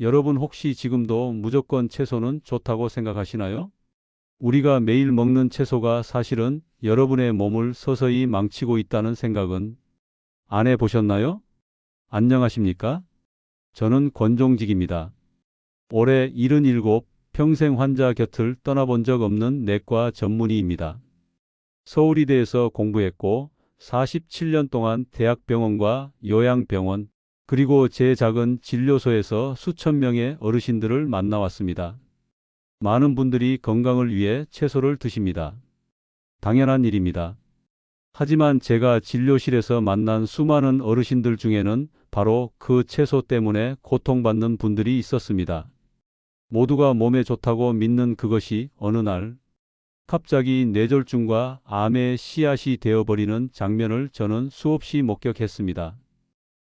여러분 혹시 지금도 무조건 채소는 좋다고 생각하시나요? 우리가 매일 먹는 채소가 사실은 여러분의 몸을 서서히 망치고 있다는 생각은 안 해보셨나요? 안녕하십니까? 저는 권종직입니다. 올해 77 평생 환자 곁을 떠나본 적 없는 내과 전문의입니다. 서울의대에서 공부했고 47년 동안 대학병원과 요양병원 그리고 제 작은 진료소에서 수천 명의 어르신들을 만나왔습니다. 많은 분들이 건강을 위해 채소를 드십니다. 당연한 일입니다. 하지만 제가 진료실에서 만난 수많은 어르신들 중에는 바로 그 채소 때문에 고통받는 분들이 있었습니다. 모두가 몸에 좋다고 믿는 그것이 어느 날 갑자기 뇌졸중과 암의 씨앗이 되어버리는 장면을 저는 수없이 목격했습니다.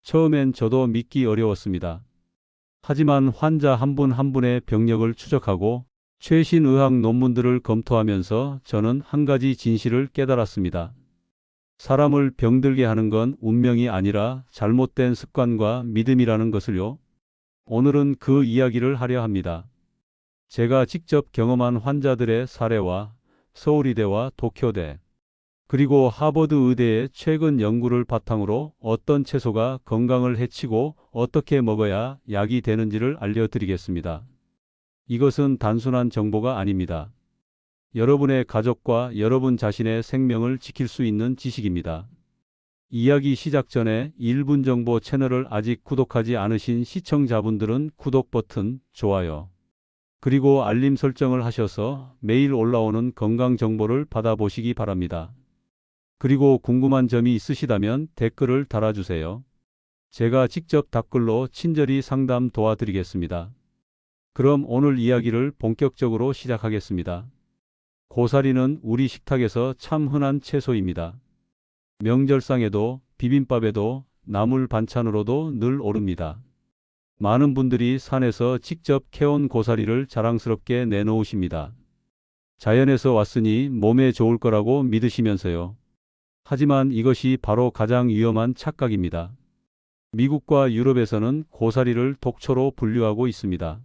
처음엔 저도 믿기 어려웠습니다. 하지만 환자 한분한 분의 병력을 추적하고 최신 의학 논문들을 검토하면서 저는 한 가지 진실을 깨달았습니다. 사람을 병들게 하는 건 운명이 아니라 잘못된 습관과 믿음이라는 것을요. 오늘은 그 이야기를 하려 합니다. 제가 직접 경험한 환자들의 사례와 서울의대와 도쿄대, 그리고 하버드 의대의 최근 연구를 바탕으로 어떤 채소가 건강을 해치고 어떻게 먹어야 약이 되는지를 알려드리겠습니다. 이것은 단순한 정보가 아닙니다. 여러분의 가족과 여러분 자신의 생명을 지킬 수 있는 지식입니다. 이야기 시작 전에 1분 정보 채널을 아직 구독하지 않으신 시청자분들은 구독 버튼, 좋아요, 그리고 알림 설정을 하셔서 매일 올라오는 건강 정보를 받아보시기 바랍니다. 그리고 궁금한 점이 있으시다면 댓글을 달아주세요. 제가 직접 댓글로 친절히 상담 도와드리겠습니다. 그럼 오늘 이야기를 본격적으로 시작하겠습니다. 고사리는 우리 식탁에서 참 흔한 채소입니다. 명절상에도 비빔밥에도 나물 반찬으로도 늘 오릅니다. 많은 분들이 산에서 직접 캐온 고사리를 자랑스럽게 내놓으십니다. 자연에서 왔으니 몸에 좋을 거라고 믿으시면서요. 하지만 이것이 바로 가장 위험한 착각입니다. 미국과 유럽에서는 고사리를 독초로 분류하고 있습니다.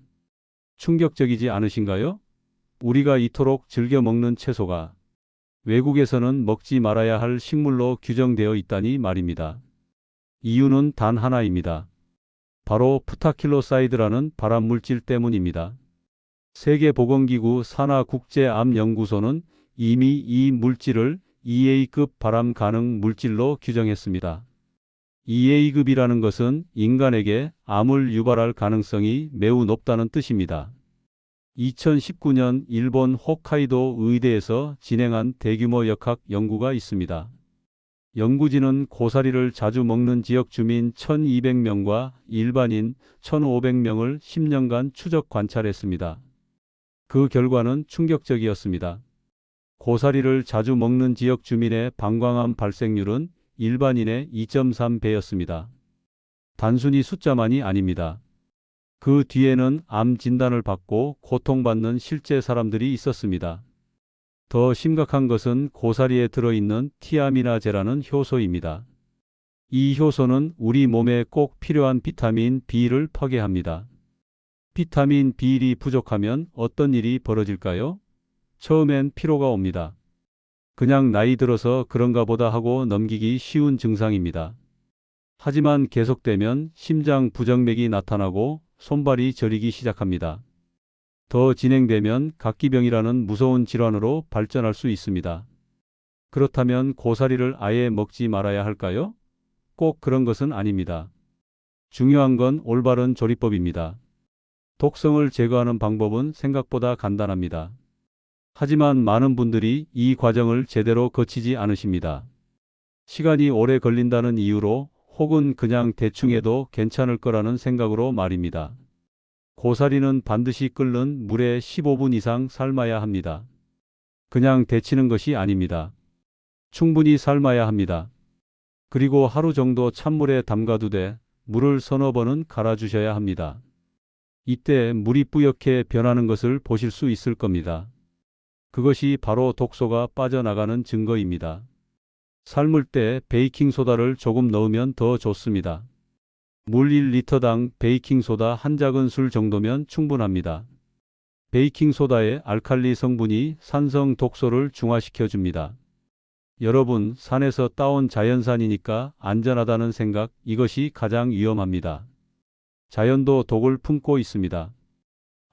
충격적이지 않으신가요? 우리가 이토록 즐겨 먹는 채소가 외국에서는 먹지 말아야 할 식물로 규정되어 있다니 말입니다. 이유는 단 하나입니다. 바로 프타킬로사이드라는 발암물질 때문입니다. 세계보건기구 산하국제암연구소는 이미 이 물질을 EA급 발암 가능 물질로 규정했습니다. EA급이라는 것은 인간에게 암을 유발할 가능성이 매우 높다는 뜻입니다. 2019년 일본 홋카이도 의대에서 진행한 대규모 역학 연구가 있습니다. 연구진은 고사리를 자주 먹는 지역 주민 1200명과 일반인 1500명을 10년간 추적 관찰했습니다. 그 결과는 충격적이었습니다. 고사리를 자주 먹는 지역 주민의 방광암 발생률은 일반인의 2.3배였습니다. 단순히 숫자만이 아닙니다. 그 뒤에는 암 진단을 받고 고통받는 실제 사람들이 있었습니다. 더 심각한 것은 고사리에 들어있는 티아미나제라는 효소입니다. 이 효소는 우리 몸에 꼭 필요한 비타민 B를 파괴합니다. 비타민 B1이 부족하면 어떤 일이 벌어질까요? 처음엔 피로가 옵니다. 그냥 나이 들어서 그런가 보다 하고 넘기기 쉬운 증상입니다. 하지만 계속되면 심장 부정맥이 나타나고 손발이 저리기 시작합니다. 더 진행되면 각기병이라는 무서운 질환으로 발전할 수 있습니다. 그렇다면 고사리를 아예 먹지 말아야 할까요? 꼭 그런 것은 아닙니다. 중요한 건 올바른 조리법입니다. 독성을 제거하는 방법은 생각보다 간단합니다. 하지만 많은 분들이 이 과정을 제대로 거치지 않으십니다. 시간이 오래 걸린다는 이유로 혹은 그냥 대충 해도 괜찮을 거라는 생각으로 말입니다. 고사리는 반드시 끓는 물에 15분 이상 삶아야 합니다. 그냥 데치는 것이 아닙니다. 충분히 삶아야 합니다. 그리고 하루 정도 찬물에 담가두되 물을 서너 번은 갈아주셔야 합니다. 이때 물이 뿌옇게 변하는 것을 보실 수 있을 겁니다. 그것이 바로 독소가 빠져나가는 증거입니다. 삶을 때 베이킹소다를 조금 넣으면 더 좋습니다. 물 1리터당 베이킹소다 한 작은술 정도면 충분합니다. 베이킹소다의 알칼리 성분이 산성 독소를 중화시켜 줍니다. 여러분, 산에서 따온 자연산이니까 안전하다는 생각, 이것이 가장 위험합니다. 자연도 독을 품고 있습니다.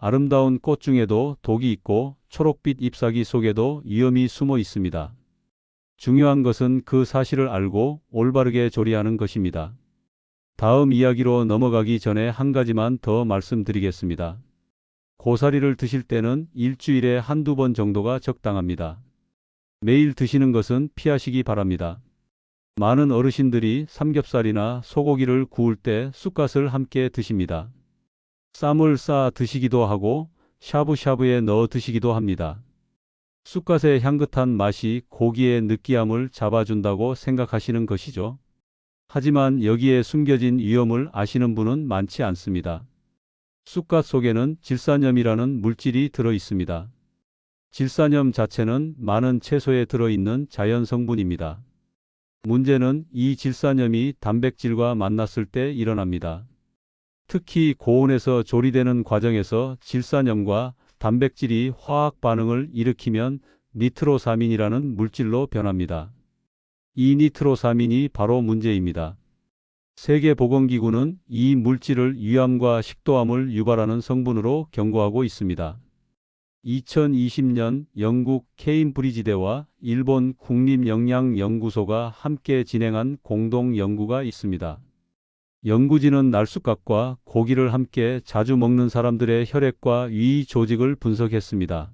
아름다운 꽃 중에도 독이 있고 초록빛 잎사귀 속에도 위험이 숨어 있습니다. 중요한 것은 그 사실을 알고 올바르게 조리하는 것입니다. 다음 이야기로 넘어가기 전에 한 가지만 더 말씀드리겠습니다. 고사리를 드실 때는 일주일에 한두 번 정도가 적당합니다. 매일 드시는 것은 피하시기 바랍니다. 많은 어르신들이 삼겹살이나 소고기를 구울 때 쑥갓을 함께 드십니다. 쌈을 싸 드시기도 하고 샤브샤브에 넣어 드시기도 합니다. 쑥갓의 향긋한 맛이 고기의 느끼함을 잡아준다고 생각하시는 것이죠. 하지만 여기에 숨겨진 위험을 아시는 분은 많지 않습니다. 쑥갓 속에는 질산염이라는 물질이 들어 있습니다. 질산염 자체는 많은 채소에 들어있는 자연 성분입니다. 문제는 이 질산염이 단백질과 만났을 때 일어납니다. 특히 고온에서 조리되는 과정에서 질산염과 단백질이 화학 반응을 일으키면 니트로사민이라는 물질로 변합니다. 이 니트로사민이 바로 문제입니다. 세계보건기구는 이 물질을 위암과 식도암을 유발하는 성분으로 경고하고 있습니다. 2020년 영국 케임브리지대와 일본 국립영양연구소가 함께 진행한 공동 연구가 있습니다. 연구진은 날쑥갓과 고기를 함께 자주 먹는 사람들의 혈액과 위 조직을 분석했습니다.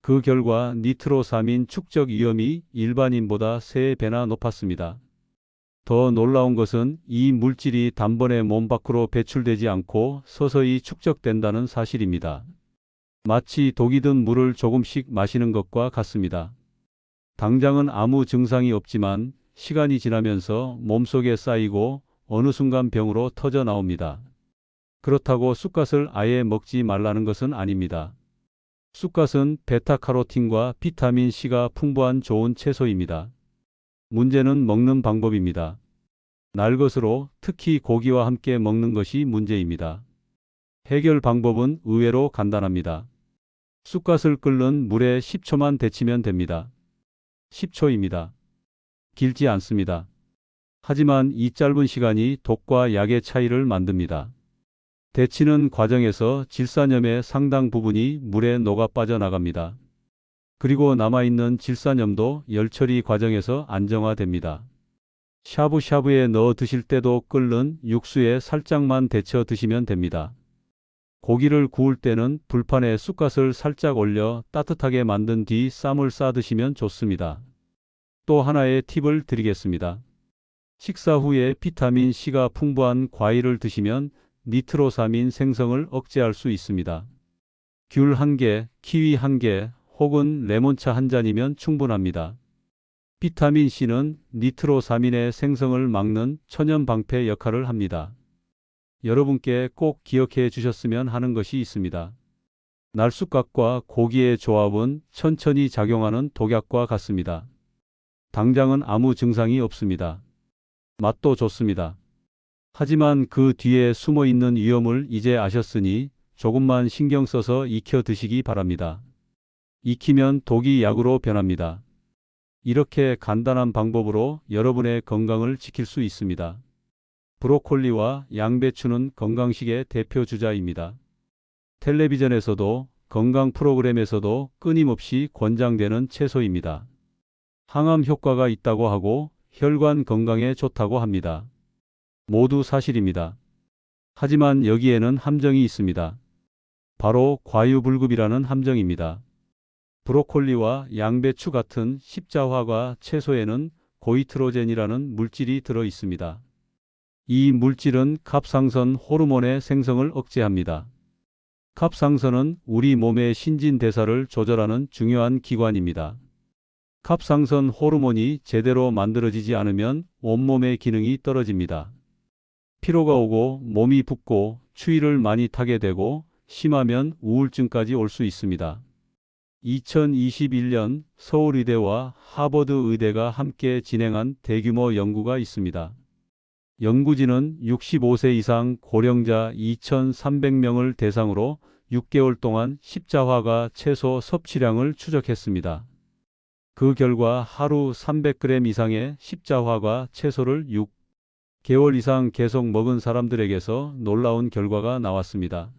그 결과 니트로사민 축적 위험이 일반인보다 3배나 높았습니다. 더 놀라운 것은 이 물질이 단번에 몸 밖으로 배출되지 않고 서서히 축적된다는 사실입니다. 마치 독이 든 물을 조금씩 마시는 것과 같습니다. 당장은 아무 증상이 없지만 시간이 지나면서 몸속에 쌓이고 어느 순간 병으로 터져 나옵니다. 그렇다고 쑥갓을 아예 먹지 말라는 것은 아닙니다. 쑥갓은 베타카로틴과 비타민 C가 풍부한 좋은 채소입니다. 문제는 먹는 방법입니다. 날 것으로 특히 고기와 함께 먹는 것이 문제입니다. 해결 방법은 의외로 간단합니다. 쑥갓을 끓는 물에 10초만 데치면 됩니다. 10초입니다. 길지 않습니다. 하지만 이 짧은 시간이 독과 약의 차이를 만듭니다. 데치는 과정에서 질산염의 상당 부분이 물에 녹아 빠져나갑니다. 그리고 남아있는 질산염도 열처리 과정에서 안정화됩니다. 샤브샤브에 넣어 드실 때도 끓는 육수에 살짝만 데쳐 드시면 됩니다. 고기를 구울 때는 불판에 쑥갓을 살짝 올려 따뜻하게 만든 뒤 쌈을 싸 드시면 좋습니다. 또 하나의 팁을 드리겠습니다. 식사 후에 비타민 C가 풍부한 과일을 드시면 니트로사민 생성을 억제할 수 있습니다. 귤 1개, 키위 1개 혹은 레몬차 한 잔이면 충분합니다. 비타민 C는 니트로사민의 생성을 막는 천연 방패 역할을 합니다. 여러분께 꼭 기억해 주셨으면 하는 것이 있습니다. 날쑥갓과 고기의 조합은 천천히 작용하는 독약과 같습니다. 당장은 아무 증상이 없습니다. 맛도 좋습니다. 하지만 그 뒤에 숨어 있는 위험을 이제 아셨으니 조금만 신경 써서 익혀 드시기 바랍니다. 익히면 독이 약으로 변합니다. 이렇게 간단한 방법으로 여러분의 건강을 지킬 수 있습니다. 브로콜리와 양배추는 건강식의 대표 주자입니다. 텔레비전에서도 건강 프로그램에서도 끊임없이 권장되는 채소입니다. 항암 효과가 있다고 하고 혈관 건강에 좋다고 합니다. 모두 사실입니다. 하지만 여기에는 함정이 있습니다. 바로 과유불급이라는 함정입니다. 브로콜리와 양배추 같은 십자화과 채소에는 고이트로젠이라는 물질이 들어 있습니다. 이 물질은 갑상선 호르몬의 생성을 억제합니다. 갑상선은 우리 몸의 신진대사를 조절하는 중요한 기관입니다. 갑상선 호르몬이 제대로 만들어지지 않으면 온몸의 기능이 떨어집니다. 피로가 오고 몸이 붓고 추위를 많이 타게 되고 심하면 우울증까지 올 수 있습니다. 2021년 서울의대와 하버드 의대가 함께 진행한 대규모 연구가 있습니다. 연구진은 65세 이상 고령자 2,300명을 대상으로 6개월 동안 십자화가 채소 섭취량을 추적했습니다. 그 결과 하루 300g 이상의 십자화가 채소를 6개월 이상 계속 먹은 사람들에게서 놀라운 결과가 나왔습니다.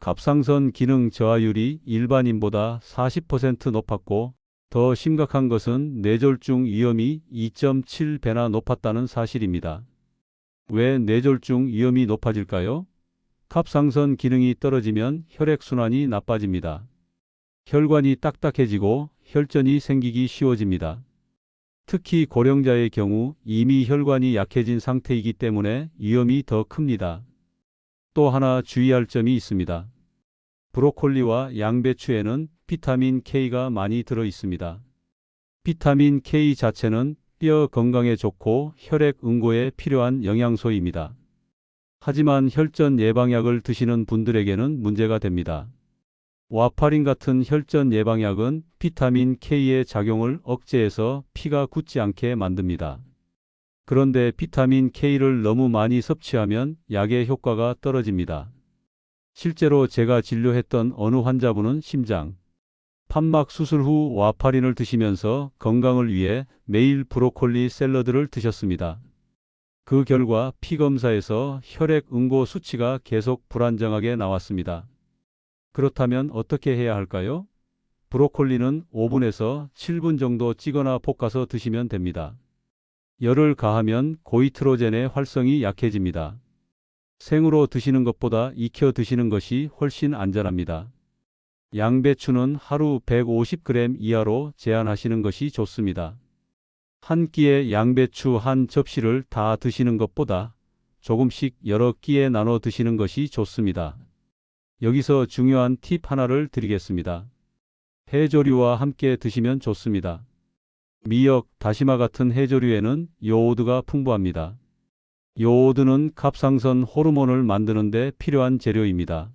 갑상선 기능 저하율이 일반인보다 40% 높았고 더 심각한 것은 뇌졸중 위험이 2.7배나 높았다는 사실입니다. 왜 뇌졸중 위험이 높아질까요? 갑상선 기능이 떨어지면 혈액순환이 나빠집니다. 혈관이 딱딱해지고 혈전이 생기기 쉬워집니다. 특히 고령자의 경우 이미 혈관이 약해진 상태이기 때문에 위험이 더 큽니다. 또 하나 주의할 점이 있습니다. 브로콜리와 양배추에는 비타민 K가 많이 들어 있습니다. 비타민 K 자체는 뼈 건강에 좋고 혈액 응고에 필요한 영양소입니다. 하지만 혈전 예방약을 드시는 분들에게는 문제가 됩니다. 와파린 같은 혈전 예방약은 비타민 K의 작용을 억제해서 피가 굳지 않게 만듭니다. 그런데 비타민 K를 너무 많이 섭취하면 약의 효과가 떨어집니다. 실제로 제가 진료했던 어느 환자분은 심장, 판막 수술 후 와파린을 드시면서 건강을 위해 매일 브로콜리 샐러드를 드셨습니다. 그 결과 피 검사에서 혈액 응고 수치가 계속 불안정하게 나왔습니다. 그렇다면 어떻게 해야 할까요? 브로콜리는 5분에서 7분 정도 찌거나 볶아서 드시면 됩니다. 열을 가하면 고이트로젠의 활성이 약해집니다. 생으로 드시는 것보다 익혀 드시는 것이 훨씬 안전합니다. 양배추는 하루 150g 이하로 제한하시는 것이 좋습니다. 한 끼에 양배추 한 접시를 다 드시는 것보다 조금씩 여러 끼에 나눠 드시는 것이 좋습니다. 여기서 중요한 팁 하나를 드리겠습니다. 해조류와 함께 드시면 좋습니다. 미역, 다시마 같은 해조류에는 요오드가 풍부합니다. 요오드는 갑상선 호르몬을 만드는데 필요한 재료입니다.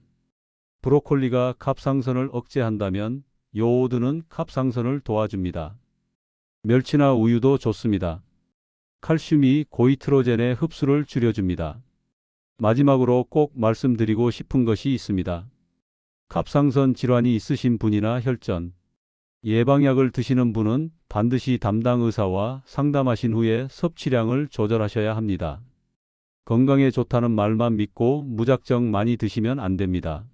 브로콜리가 갑상선을 억제한다면 요오드는 갑상선을 도와줍니다. 멸치나 우유도 좋습니다. 칼슘이 고이트로젠의 흡수를 줄여줍니다. 마지막으로 꼭 말씀드리고 싶은 것이 있습니다. 갑상선 질환이 있으신 분이나 혈전, 예방약을 드시는 분은 반드시 담당 의사와 상담하신 후에 섭취량을 조절하셔야 합니다. 건강에 좋다는 말만 믿고 무작정 많이 드시면 안 됩니다.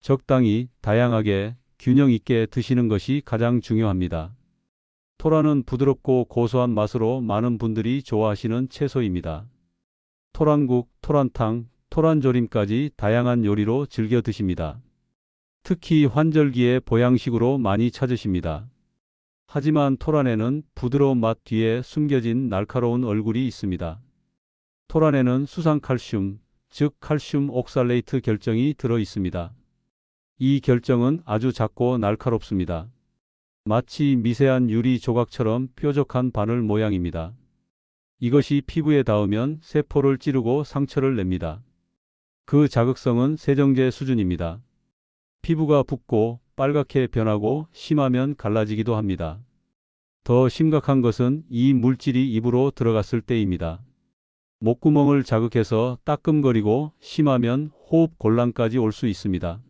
적당히, 다양하게, 균형 있게 드시는 것이 가장 중요합니다. 토라는 부드럽고 고소한 맛으로 많은 분들이 좋아하시는 채소입니다. 토란국, 토란탕, 토란조림까지 다양한 요리로 즐겨 드십니다. 특히 환절기에 보양식으로 많이 찾으십니다. 하지만 토란에는 부드러운 맛 뒤에 숨겨진 날카로운 얼굴이 있습니다. 토란에는 수산칼슘, 즉 칼슘 옥살레이트 결정이 들어 있습니다. 이 결정은 아주 작고 날카롭습니다. 마치 미세한 유리 조각처럼 뾰족한 바늘 모양입니다. 이것이 피부에 닿으면 세포를 찌르고 상처를 냅니다. 그 자극성은 세정제 수준입니다. 피부가 붓고 빨갛게 변하고 심하면 갈라지기도 합니다. 더 심각한 것은 이 물질이 입으로 들어갔을 때입니다. 목구멍을 자극해서 따끔거리고 심하면 호흡 곤란까지 올 수 있습니다.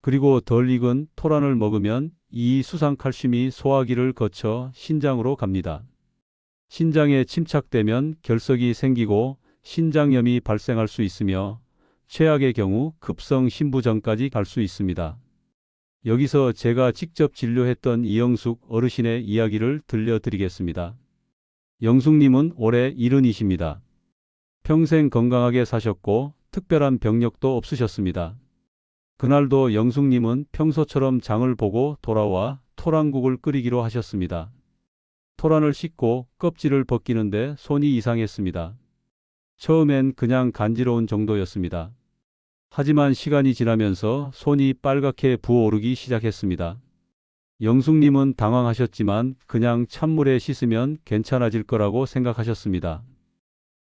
그리고 덜 익은 토란을 먹으면 이 수상 칼슘이 소화기를 거쳐 신장으로 갑니다. 신장에 침착되면 결석이 생기고 신장염이 발생할 수 있으며 최악의 경우 급성 신부전까지 갈 수 있습니다. 여기서 제가 직접 진료했던 이영숙 어르신의 이야기를 들려드리겠습니다. 영숙님은 올해 일흔이십니다. 평생 건강하게 사셨고 특별한 병력도 없으셨습니다. 그날도 영숙님은 평소처럼 장을 보고 돌아와 토란국을 끓이기로 하셨습니다. 토란을 씻고 껍질을 벗기는데 손이 이상했습니다. 처음엔 그냥 간지러운 정도였습니다. 하지만 시간이 지나면서 손이 빨갛게 부어오르기 시작했습니다. 영숙님은 당황하셨지만 그냥 찬물에 씻으면 괜찮아질 거라고 생각하셨습니다.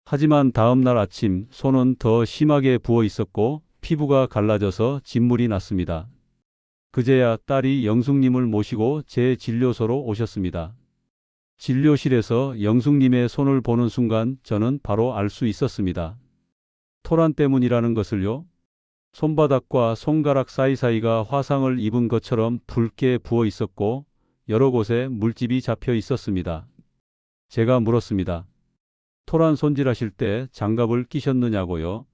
하지만 다음 날 아침 손은 더 심하게 부어 있었고 피부가 갈라져서 진물이 났습니다. 그제야 딸이 영숙님을 모시고 제 진료소로 오셨습니다. 진료실에서 영숙님의 손을 보는 순간 저는 바로 알 수 있었습니다. 토란 때문이라는 것을요. 손바닥과 손가락 사이사이가 화상을 입은 것처럼 붉게 부어 있었고 여러 곳에 물집이 잡혀 있었습니다. 제가 물었습니다. 토란 손질하실 때 장갑을 끼셨느냐고요?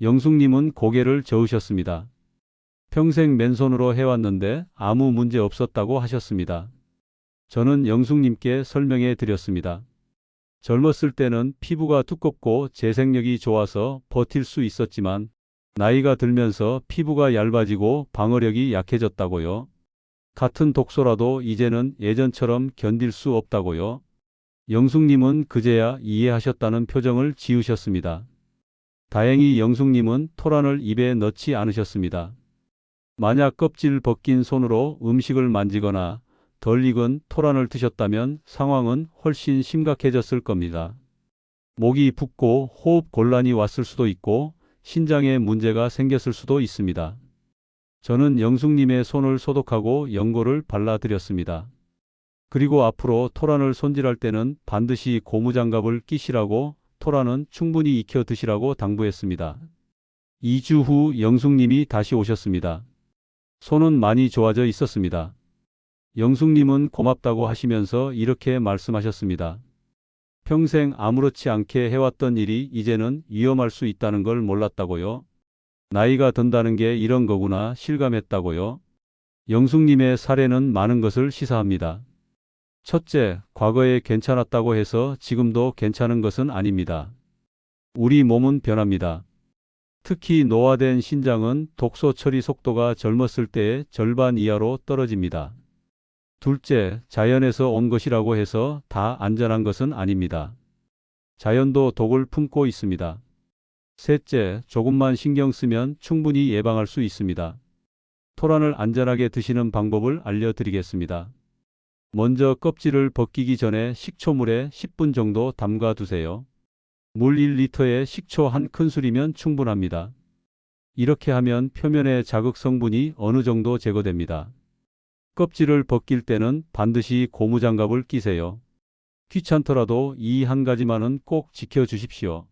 영숙님은 고개를 저으셨습니다. 평생 맨손으로 해왔는데 아무 문제 없었다고 하셨습니다. 저는 영숙님께 설명해 드렸습니다. 젊었을 때는 피부가 두껍고 재생력이 좋아서 버틸 수 있었지만 나이가 들면서 피부가 얇아지고 방어력이 약해졌다고요. 같은 독소라도 이제는 예전처럼 견딜 수 없다고요. 영숙님은 그제야 이해하셨다는 표정을 지으셨습니다. 다행히 영숙님은 토란을 입에 넣지 않으셨습니다. 만약 껍질 벗긴 손으로 음식을 만지거나 덜 익은 토란을 드셨다면 상황은 훨씬 심각해졌을 겁니다. 목이 붓고 호흡 곤란이 왔을 수도 있고 신장에 문제가 생겼을 수도 있습니다. 저는 영숙님의 손을 소독하고 연고를 발라드렸습니다. 그리고 앞으로 토란을 손질할 때는 반드시 고무장갑을 끼시라고 토란은 충분히 익혀 드시라고 당부했습니다. 2주 후 영숙님이 다시 오셨습니다. 손은 많이 좋아져 있었습니다. 영숙님은 고맙다고 하시면서 이렇게 말씀하셨습니다. 평생 아무렇지 않게 해왔던 일이 이제는 위험할 수 있다는 걸 몰랐다고요. 나이가 든다는 게 이런 거구나 실감했다고요. 영숙님의 사례는 많은 것을 시사합니다. 첫째, 과거에 괜찮았다고 해서 지금도 괜찮은 것은 아닙니다. 우리 몸은 변합니다. 특히 노화된 신장은 독소 처리 속도가 젊었을 때의 절반 이하로 떨어집니다. 둘째, 자연에서 온 것이라고 해서 다 안전한 것은 아닙니다. 자연도 독을 품고 있습니다. 셋째, 조금만 신경 쓰면 충분히 예방할 수 있습니다. 토란을 안전하게 드시는 방법을 알려드리겠습니다. 먼저 껍질을 벗기기 전에 식초물에 10분 정도 담가 두세요. 물 1리터에 식초 한 큰술이면 충분합니다. 이렇게 하면 표면의 자극 성분이 어느 정도 제거됩니다. 껍질을 벗길 때는 반드시 고무장갑을 끼세요. 귀찮더라도 이 한 가지만은 꼭 지켜주십시오.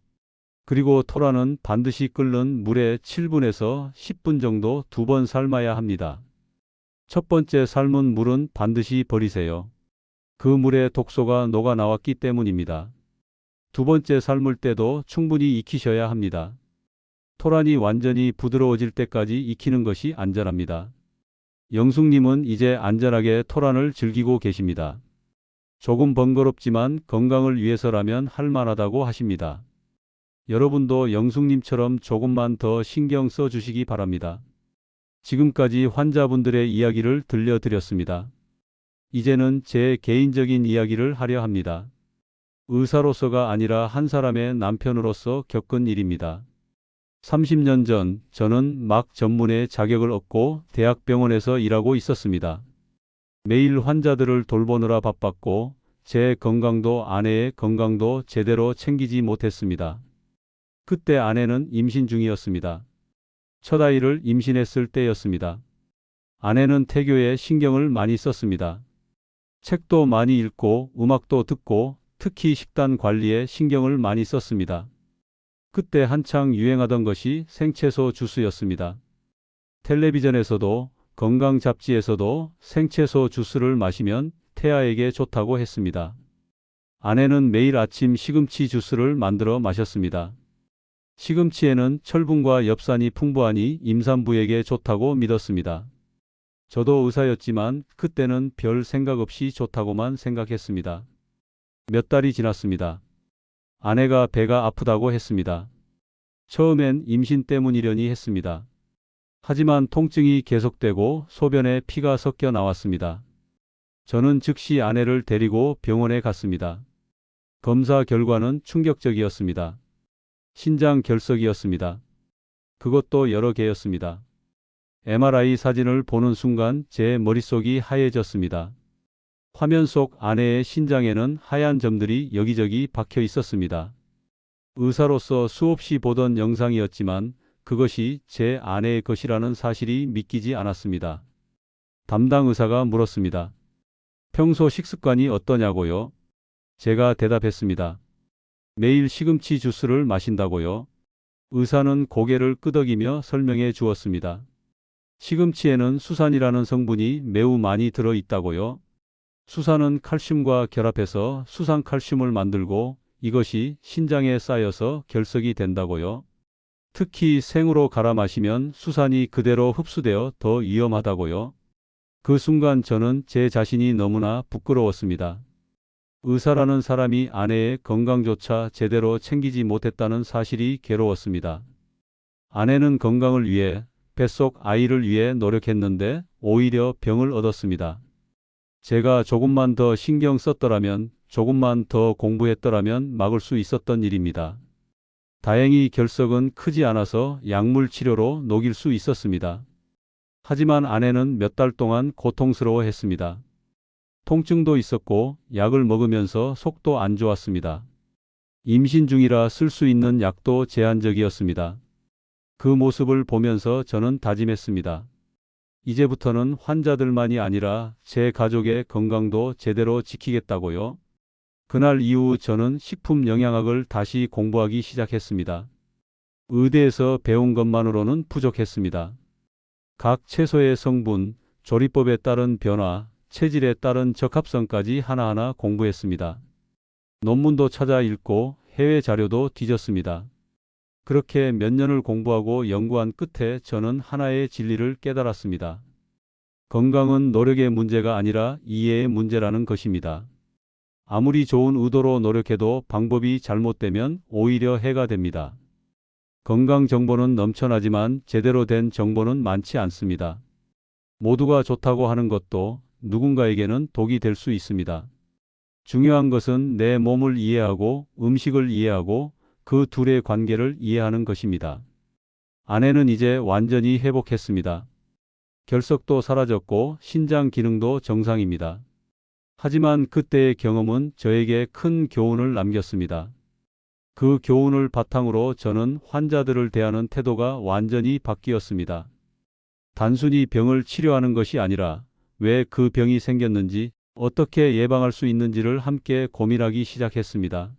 그리고 토란은 반드시 끓는 물에 7분에서 10분 정도 두 번 삶아야 합니다. 첫 번째 삶은 물은 반드시 버리세요. 그 물에 독소가 녹아 나왔기 때문입니다. 두 번째 삶을 때도 충분히 익히셔야 합니다. 토란이 완전히 부드러워질 때까지 익히는 것이 안전합니다. 영숙님은 이제 안전하게 토란을 즐기고 계십니다. 조금 번거롭지만 건강을 위해서라면 할만하다고 하십니다. 여러분도 영숙님처럼 조금만 더 신경 써 주시기 바랍니다. 지금까지 환자분들의 이야기를 들려드렸습니다. 이제는 제 개인적인 이야기를 하려 합니다. 의사로서가 아니라 한 사람의 남편으로서 겪은 일입니다. 30년 전 저는 막 전문의 자격을 얻고 대학병원에서 일하고 있었습니다. 매일 환자들을 돌보느라 바빴고 제 건강도 아내의 건강도 제대로 챙기지 못했습니다. 그때 아내는 임신 중이었습니다. 첫 아이를 임신했을 때였습니다. 아내는 태교에 신경을 많이 썼습니다. 책도 많이 읽고 음악도 듣고 특히 식단 관리에 신경을 많이 썼습니다. 그때 한창 유행하던 것이 생채소 주스였습니다. 텔레비전에서도 건강 잡지에서도 생채소 주스를 마시면 태아에게 좋다고 했습니다. 아내는 매일 아침 시금치 주스를 만들어 마셨습니다. 시금치에는 철분과 엽산이 풍부하니 임산부에게 좋다고 믿었습니다. 저도 의사였지만 그때는 별 생각 없이 좋다고만 생각했습니다. 몇 달이 지났습니다. 아내가 배가 아프다고 했습니다. 처음엔 임신 때문이려니 했습니다. 하지만 통증이 계속되고 소변에 피가 섞여 나왔습니다. 저는 즉시 아내를 데리고 병원에 갔습니다. 검사 결과는 충격적이었습니다. 신장 결석이었습니다. 그것도 여러 개였습니다. MRI 사진을 보는 순간 제 머릿속이 하얘졌습니다. 화면 속 아내의 신장에는 하얀 점들이 여기저기 박혀 있었습니다. 의사로서 수없이 보던 영상이었지만 그것이 제 아내의 것이라는 사실이 믿기지 않았습니다. 담당 의사가 물었습니다. 평소 식습관이 어떠냐고요? 제가 대답했습니다. 매일 시금치 주스를 마신다고요? 의사는 고개를 끄덕이며 설명해 주었습니다. 시금치에는 수산이라는 성분이 매우 많이 들어 있다고요. 수산은 칼슘과 결합해서 수산칼슘을 만들고 이것이 신장에 쌓여서 결석이 된다고요. 특히 생으로 갈아 마시면 수산이 그대로 흡수되어 더 위험하다고요. 그 순간 저는 제 자신이 너무나 부끄러웠습니다. 의사라는 사람이 아내의 건강조차 제대로 챙기지 못했다는 사실이 괴로웠습니다. 아내는 건강을 위해 뱃속 아이를 위해 노력했는데 오히려 병을 얻었습니다. 제가 조금만 더 신경 썼더라면, 조금만 더 공부했더라면 막을 수 있었던 일입니다. 다행히 결석은 크지 않아서 약물 치료로 녹일 수 있었습니다. 하지만 아내는 몇 달 동안 고통스러워 했습니다. 통증도 있었고 약을 먹으면서 속도 안 좋았습니다. 임신 중이라 쓸 수 있는 약도 제한적이었습니다. 그 모습을 보면서 저는 다짐했습니다. 이제부터는 환자들만이 아니라 제 가족의 건강도 제대로 지키겠다고요. 그날 이후 저는 식품 영양학을 다시 공부하기 시작했습니다. 의대에서 배운 것만으로는 부족했습니다. 각 채소의 성분, 조리법에 따른 변화, 체질에 따른 적합성까지 하나하나 공부했습니다. 논문도 찾아 읽고 해외 자료도 뒤졌습니다. 그렇게 몇 년을 공부하고 연구한 끝에 저는 하나의 진리를 깨달았습니다. 건강은 노력의 문제가 아니라 이해의 문제라는 것입니다. 아무리 좋은 의도로 노력해도 방법이 잘못되면 오히려 해가 됩니다. 건강 정보는 넘쳐나지만 제대로 된 정보는 많지 않습니다. 모두가 좋다고 하는 것도 누군가에게는 독이 될 수 있습니다. 중요한 것은 내 몸을 이해하고 음식을 이해하고 그 둘의 관계를 이해하는 것입니다. 아내는 이제 완전히 회복했습니다. 결석도 사라졌고 신장 기능도 정상입니다. 하지만 그때의 경험은 저에게 큰 교훈을 남겼습니다. 그 교훈을 바탕으로 저는 환자들을 대하는 태도가 완전히 바뀌었습니다. 단순히 병을 치료하는 것이 아니라 왜 그 병이 생겼는지 어떻게 예방할 수 있는지를 함께 고민하기 시작했습니다.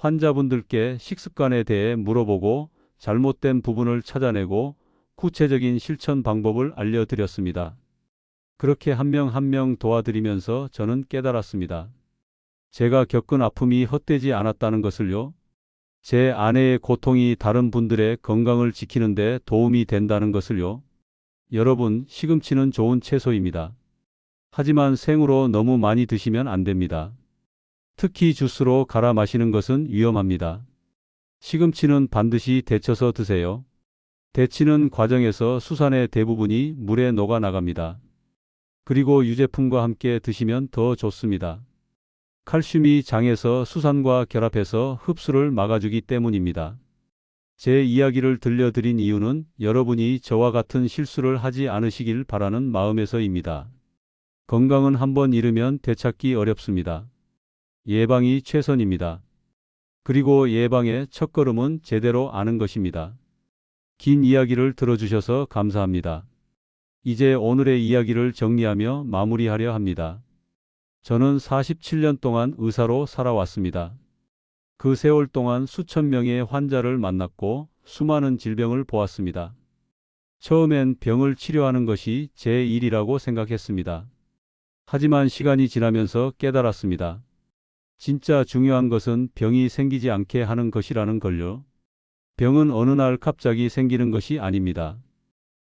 환자분들께 식습관에 대해 물어보고 잘못된 부분을 찾아내고 구체적인 실천 방법을 알려드렸습니다. 그렇게 한명 한 명 도와드리면서 저는 깨달았습니다. 제가 겪은 아픔이 헛되지 않았다는 것을요. 제 아내의 고통이 다른 분들의 건강을 지키는데 도움이 된다는 것을요. 여러분, 시금치는 좋은 채소입니다. 하지만 생으로 너무 많이 드시면 안 됩니다. 특히 주스로 갈아 마시는 것은 위험합니다. 시금치는 반드시 데쳐서 드세요. 데치는 과정에서 수산의 대부분이 물에 녹아 나갑니다. 그리고 유제품과 함께 드시면 더 좋습니다. 칼슘이 장에서 수산과 결합해서 흡수를 막아주기 때문입니다. 제 이야기를 들려드린 이유는 여러분이 저와 같은 실수를 하지 않으시길 바라는 마음에서입니다. 건강은 한번 잃으면 되찾기 어렵습니다. 예방이 최선입니다. 그리고 예방의 첫걸음은 제대로 아는 것입니다. 긴 이야기를 들어주셔서 감사합니다. 이제 오늘의 이야기를 정리하며 마무리하려 합니다. 저는 47년 동안 의사로 살아왔습니다. 그 세월 동안 수천 명의 환자를 만났고 수많은 질병을 보았습니다. 처음엔 병을 치료하는 것이 제 일이라고 생각했습니다. 하지만 시간이 지나면서 깨달았습니다. 진짜 중요한 것은 병이 생기지 않게 하는 것이라는 걸요. 병은 어느 날 갑자기 생기는 것이 아닙니다.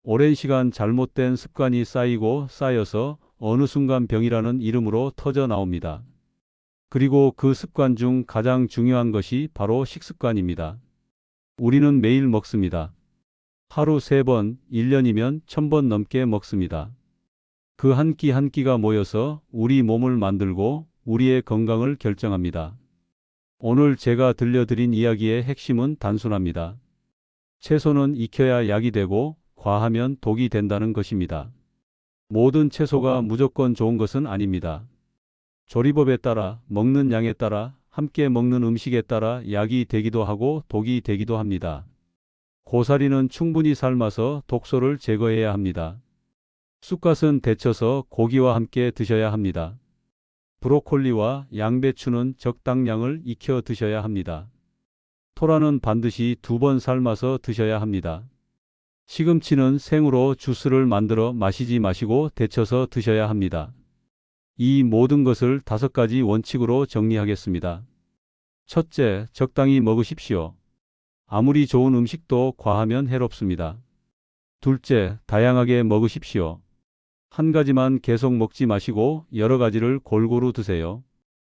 오랜 시간 잘못된 습관이 쌓이고 쌓여서 어느 순간 병이라는 이름으로 터져 나옵니다. 그리고 그 습관 중 가장 중요한 것이 바로 식습관입니다. 우리는 매일 먹습니다. 하루 세 번, 1년이면 천번 넘게 먹습니다. 그 한 끼 한 끼가 모여서 우리 몸을 만들고 우리의 건강을 결정합니다. 오늘 제가 들려드린 이야기의 핵심은 단순합니다. 채소는 익혀야 약이 되고 과하면 독이 된다는 것입니다. 모든 채소가 무조건 좋은 것은 아닙니다. 조리법에 따라 먹는 양에 따라 함께 먹는 음식에 따라 약이 되기도 하고 독이 되기도 합니다. 고사리는 충분히 삶아서 독소를 제거해야 합니다. 쑥갓은 데쳐서 고기와 함께 드셔야 합니다. 브로콜리와 양배추는 적당량을 익혀 드셔야 합니다. 토라는 반드시 두 번 삶아서 드셔야 합니다. 시금치는 생으로 주스를 만들어 마시지 마시고 데쳐서 드셔야 합니다. 이 모든 것을 다섯 가지 원칙으로 정리하겠습니다. 첫째, 적당히 먹으십시오. 아무리 좋은 음식도 과하면 해롭습니다. 둘째, 다양하게 먹으십시오. 한 가지만 계속 먹지 마시고 여러 가지를 골고루 드세요.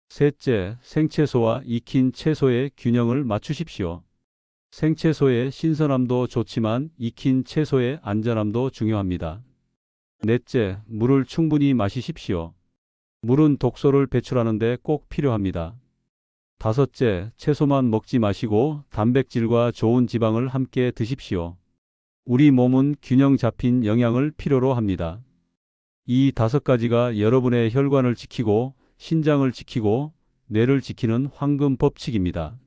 셋째, 생채소와 익힌 채소의 균형을 맞추십시오. 생채소의 신선함도 좋지만 익힌 채소의 안전함도 중요합니다. 넷째, 물을 충분히 마시십시오. 물은 독소를 배출하는데 꼭 필요합니다. 다섯째, 채소만 먹지 마시고 단백질과 좋은 지방을 함께 드십시오. 우리 몸은 균형 잡힌 영양을 필요로 합니다. 이 다섯 가지가 여러분의 혈관을 지키고 신장을 지키고 뇌를 지키는 황금 법칙입니다.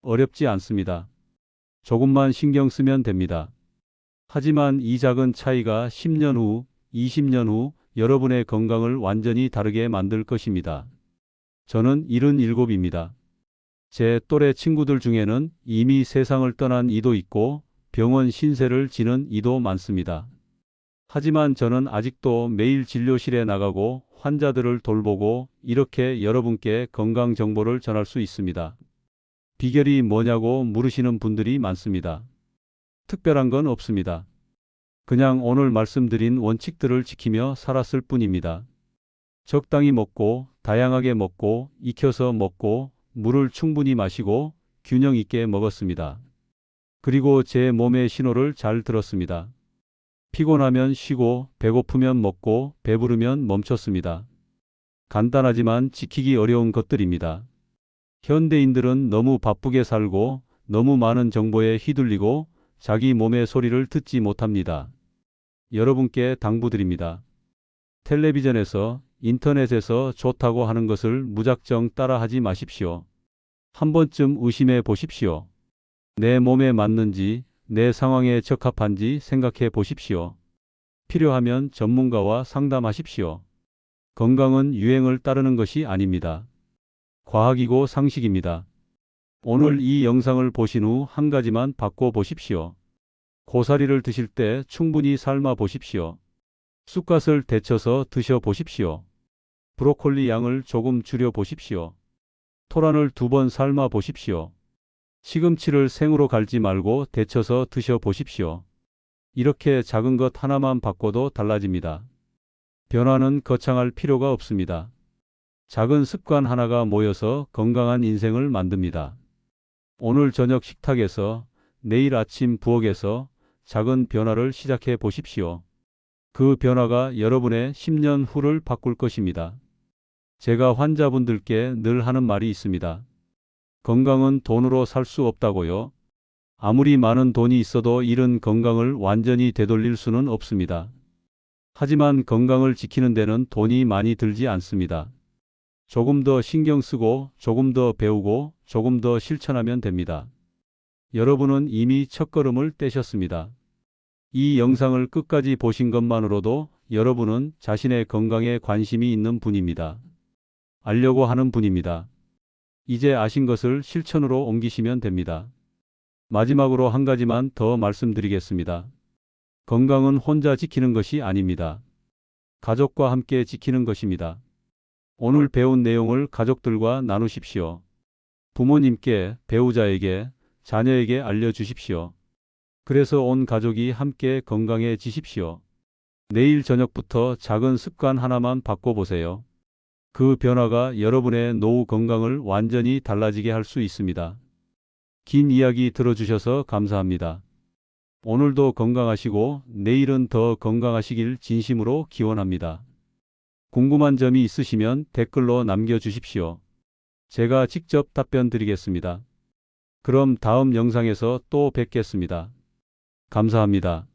어렵지 않습니다. 조금만 신경 쓰면 됩니다. 하지만 이 작은 차이가 10년 후, 20년 후 여러분의 건강을 완전히 다르게 만들 것입니다. 저는 77입니다. 제 또래 친구들 중에는 이미 세상을 떠난 이도 있고 병원 신세를 지는 이도 많습니다. 하지만 저는 아직도 매일 진료실에 나가고 환자들을 돌보고 이렇게 여러분께 건강 정보를 전할 수 있습니다. 비결이 뭐냐고 물으시는 분들이 많습니다. 특별한 건 없습니다. 그냥 오늘 말씀드린 원칙들을 지키며 살았을 뿐입니다. 적당히 먹고, 다양하게 먹고, 익혀서 먹고, 물을 충분히 마시고, 균형 있게 먹었습니다. 그리고 제 몸의 신호를 잘 들었습니다. 피곤하면 쉬고, 배고프면 먹고, 배부르면 멈췄습니다. 간단하지만 지키기 어려운 것들입니다. 현대인들은 너무 바쁘게 살고, 너무 많은 정보에 휘둘리고, 자기 몸의 소리를 듣지 못합니다. 여러분께 당부드립니다. 텔레비전에서, 인터넷에서 좋다고 하는 것을 무작정 따라하지 마십시오. 한 번쯤 의심해 보십시오. 내 몸에 맞는지, 내 상황에 적합한지 생각해 보십시오. 필요하면 전문가와 상담하십시오. 건강은 유행을 따르는 것이 아닙니다. 과학이고 상식입니다. 오늘 이 영상을 보신 후 한 가지만 바꿔 보십시오. 고사리를 드실 때 충분히 삶아 보십시오. 쑥갓을 데쳐서 드셔 보십시오. 브로콜리 양을 조금 줄여 보십시오. 토란을 두 번 삶아 보십시오. 시금치를 생으로 갈지 말고 데쳐서 드셔 보십시오. 이렇게 작은 것 하나만 바꿔도 달라집니다. 변화는 거창할 필요가 없습니다. 작은 습관 하나가 모여서 건강한 인생을 만듭니다. 오늘 저녁 식탁에서 내일 아침 부엌에서 작은 변화를 시작해 보십시오. 그 변화가 여러분의 10년 후를 바꿀 것입니다. 제가 환자분들께 늘 하는 말이 있습니다. 건강은 돈으로 살 수 없다고요. 아무리 많은 돈이 있어도 잃은 건강을 완전히 되돌릴 수는 없습니다. 하지만 건강을 지키는 데는 돈이 많이 들지 않습니다. 조금 더 신경 쓰고 조금 더 배우고 조금 더 실천하면 됩니다. 여러분은 이미 첫걸음을 떼셨습니다. 이 영상을 끝까지 보신 것만으로도 여러분은 자신의 건강에 관심이 있는 분입니다. 알려고 하는 분입니다. 이제 아신 것을 실천으로 옮기시면 됩니다. 마지막으로 한 가지만 더 말씀드리겠습니다. 건강은 혼자 지키는 것이 아닙니다. 가족과 함께 지키는 것입니다. 오늘 배운 내용을 가족들과 나누십시오. 부모님께, 배우자에게, 자녀에게 알려주십시오. 그래서 온 가족이 함께 건강해지십시오. 내일 저녁부터 작은 습관 하나만 바꿔보세요. 그 변화가 여러분의 노후 건강을 완전히 달라지게 할 수 있습니다. 긴 이야기 들어주셔서 감사합니다. 오늘도 건강하시고 내일은 더 건강하시길 진심으로 기원합니다. 궁금한 점이 있으시면 댓글로 남겨주십시오. 제가 직접 답변 드리겠습니다. 그럼 다음 영상에서 또 뵙겠습니다. 감사합니다.